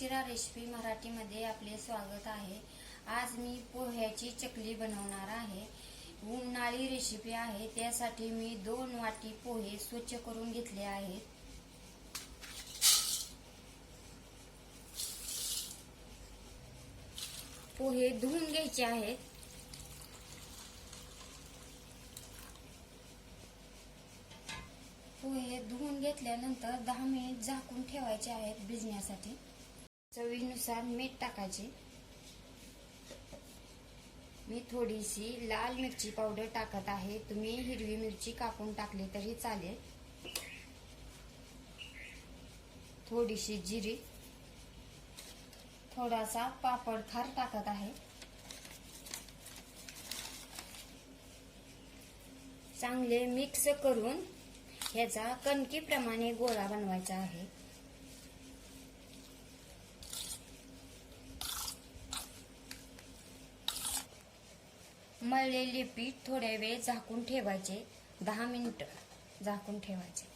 Ruchira recipe मराठीमध्ये आपले स्वागत आहे. आज मी पोह्याची चकली बनवणार आहे. उन्हाळी रेसिपी आहे. त्यासाठी मी दोन वाटी पोहे स्वच्छ करून घेतले आहेत. पोहे धुवून घ्यायचे आहेत. पोहे धुवून घेतल्यानंतर दहा मिनिट झाकून ठेवायचे आहेत भिजण्यासाठी. चवीनुसार मीठ टाकायचे. मी थोडीशी लाल मिरची पावडर टाकत आहे. तुम्ही हिरवी मिरची कापून टाकली तरी चालेल. थोडीशी जिरी. थोडासा पापड खार टाकत आहे. चांगले मिक्स करून ह्याचा कणकीप्रमाणे गोळा बनवायचा आहे. मळलेले पीठ थोड्या वेळ झाकून ठेवायचे. दहा मिनिट झाकून ठेवायचे.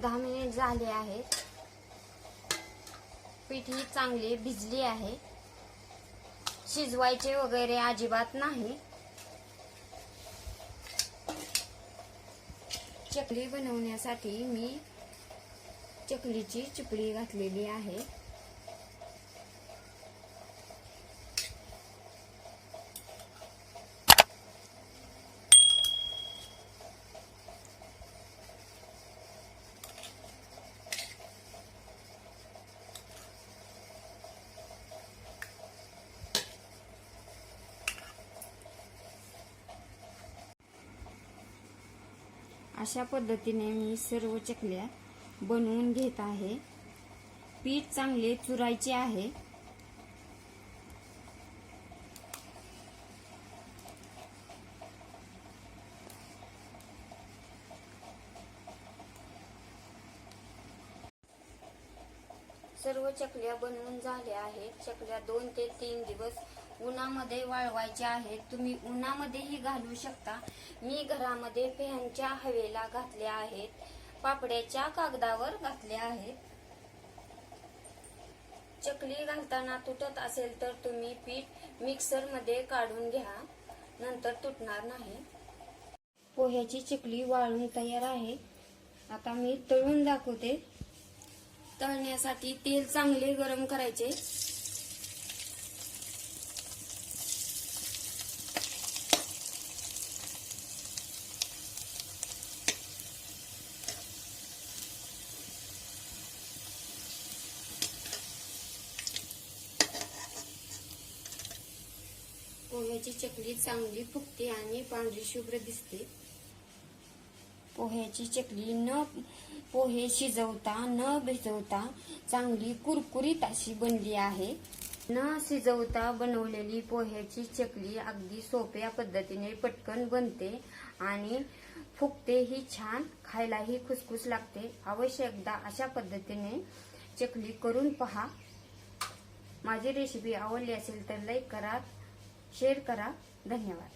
दहा मिनिट झाले आहेत. पीठ ही चांगली भिजली आहे. शिजवायचे वगैरे अजिबात नाही. चकली बनवण्यासाठी मी चकलीची चिपडी घातलेली आहे. अशा पद्धतीने मी सर्व चकल्या बनवून घेत आहे. पीठ चांगले चुरायचे आहे. सर्व चकल्या बनवून झाल्या आहेत. चकल्या दोन ते तीन दिवस उन्हामध्ये वाळवायच्या आहेत. तुम्ही उन्हामध्येही घालू शकता. मी घरामध्ये फॅनच्या हवेला घातल्या आहेत. पापड्याच्या कागदावर घातल्या आहेत. चकली घालताना तुटत असेल तर तुम्ही पीठ मिक्सरमध्ये काढून घ्या. नंतर तुटणार नाही. पोह्याची चकली वाळून तयार आहे. आता मी तळून दाखवते. तळण्यासाठी तेल चांगले गरम करायचे. पोह्याची चकली चांगली फुगते आणि पांढरी शुभ्र दिसते. पोह्याची चकली न पोहे शिजवता न भिजवता चांगली कुरकुरीत अशी बनली आहे. न शिजवता बनवलेली पोह्याची चकली अगदी सोप्या पद्धतीने पटकन बनते आणि फुगतेही छान खायलाही खुसखुस लागते. अवश्य एकदा अशा पद्धतीने चकली करून पहा. माझी रेसिपी आवडली असेल तर लाईक करा शेअर करा. धन्यवाद.